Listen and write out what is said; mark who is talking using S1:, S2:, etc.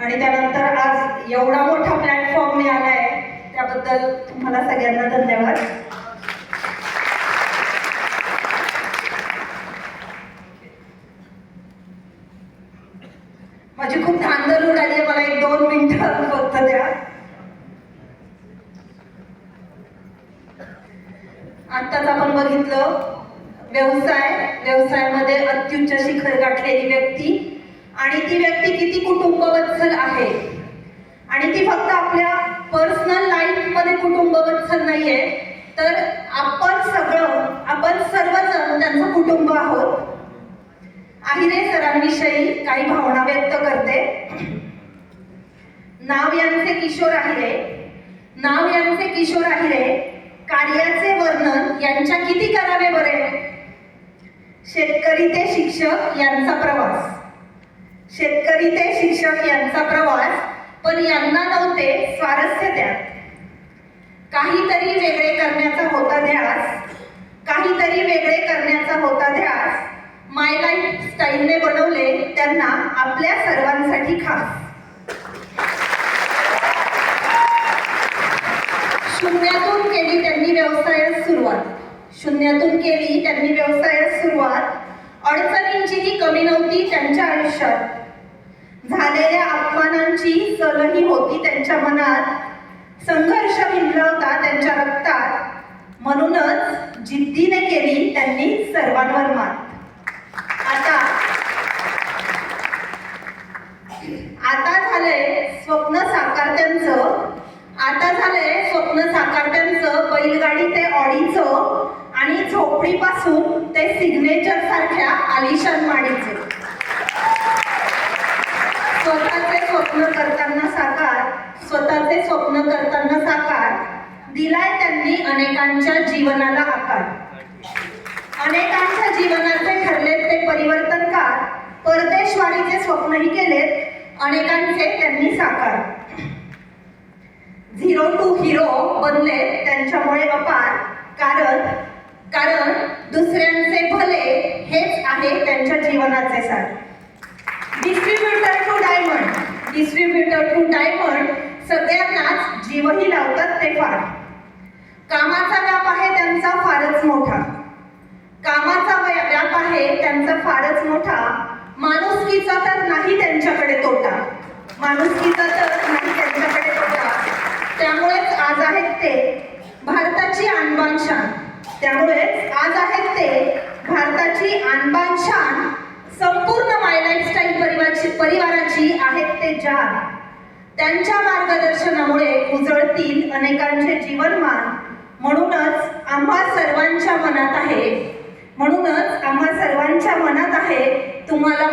S1: आणि त्यानंतर आज एवढा मोठा प्लॅटफॉर्म मिळाला आहे त्याबद्दल तुम्हाला सगळ्यांना धन्यवाद. माझी खूप धांदल उडाली आहे मला एक दोन मिनिटं फक्त द्या. आत्ताच आपण बघितलं व्यवसाय व्यवसायामध्ये अत्युच्च शिखर गाठलेली व्यक्ती. आणि ती व्यक्ती किती कुटुंबवत्सल आहे. आणि ती फक्त आपल्या पर्सनल लाईफमध्ये कुटुंबवत्सल नाहीये. तर आपण सगळं आपण सर्वजण त्यांचं कुटुंब आहोत. आहिरे सरांविषयी काही भावना व्यक्त करते. नाव यांचे किशोर आहिरे नाव यांचे किशोर आहिरे कार्याचे वर्णन यांच्या किती करावे बरे? शेतकरी ते शिक्षक यांचा प्रवास. शेतकरी ते शिक्षक यांचा प्रवास पण यांना नव्हते स्वारस्य द्यात. काहीतरी वेगळे करण्याचा होता ध्यास काहीतरी वेगळे करण्याचा होता ध्यास. माय लाईफ स्टाईलने बनवले त्यांना आपल्या सर्वांसाठी खास. शून्यातून केली त्यांनी व्यवसायात सुरुवात. शून्यातून केली त्यांनी व्यवसायात सुरुवात. अडचणींचीही कमी नव्हती त्यांच्या आयुष्यात. झालेल्या अपमानांची सलही होती त्यांच्या मनात. संघर्ष भिनला त्यांच्या रक्तात. म्हणूनच जिद्दीने केली त्यांनी सर्वांवर मात. आता आता झालंय स्वप्न साकारत्यांच. आता झालंय स्वप्न साकारत्यांचं बैलगाडी ते ऑडीचं आणि झोपडीपासून ते सिग्नेचर सारख्या आलिशान माडीचं. स्वतःचे स्वप्न करताना साकार स्वतःचे स्वप्न करताना साकार दिलाय त्यांनी अनेकांच्या जीवनाला आकार. अनेकांच्या जीवनाचे ठरलेत ते परिवर्तनकार परदेशवाडीचे स्वप्नही केलेत अनेकांचे त्यांनी साकार. झिरो टू हिरो बनले त्यांच्यामुळे अपार कारण कारण दुसऱ्यांचे भले हेच आहे त्यांच्या जीवनाचे सार. Distributor to diamond distributor to diamond सगळ्यांनाच जीवही लावतात ते फार. कामाचा व्याप आहे त्यांचा फारच मोठा. कामाचा व्याप आहे त्यांचा फारच मोठा. माणुसकीचा तर नाही त्यांच्याकडे तोटा. माणुसकीचा तर नाही त्यांच्याकडे तोटा. त्यामुळेच आज आहेत ते भारताची आणबान शान. त्यामुळेच आज आहेत ते भारताची आणबान शान संपूर्ण लाईफस्टाईल परिवारची परिवाराची आहेत ते जाग त्यांच्या मार्गदर्शनामुळे उजळतील अनेकांचे जीवनमान. म्हणूनच आम्हा सर्वांच्या मनात आहे. म्हणूनच आम्हा सर्वांच्या मनात आहे तुम्हाला